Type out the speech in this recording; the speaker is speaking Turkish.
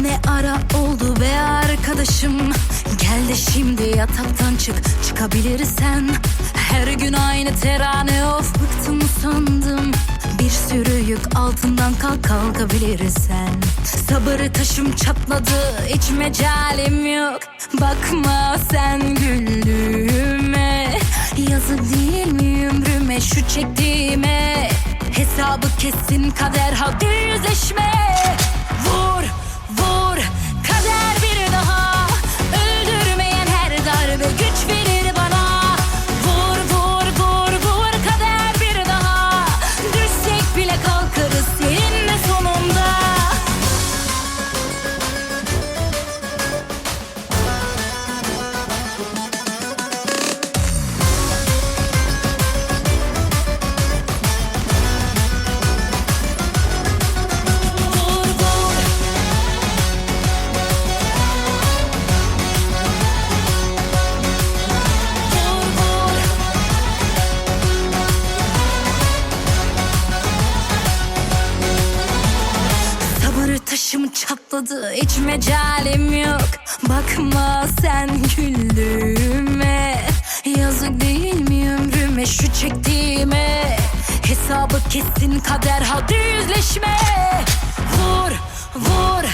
Ne ara oldu be arkadaşım? Gel de şimdi yataktan çık çıkabilirsen. Her gün aynı terane of bıktım sandım Bir sürü yük altından kalk kalkabilirsen. Sabır taşım çatladı hiç mecalim yok. Bakma sen güldüğüme. Yazık değil mi ömrüme şu çektiğime? Hesabı kesin kader hadi yüzleşme çatladı hiç mecalim yok. Bakma sen güldüğüme. Yazık değil mi ömrüme şu çektiğime? Hesabı kesin kader hadi yüzleşme. Vur vur